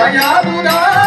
我要不到。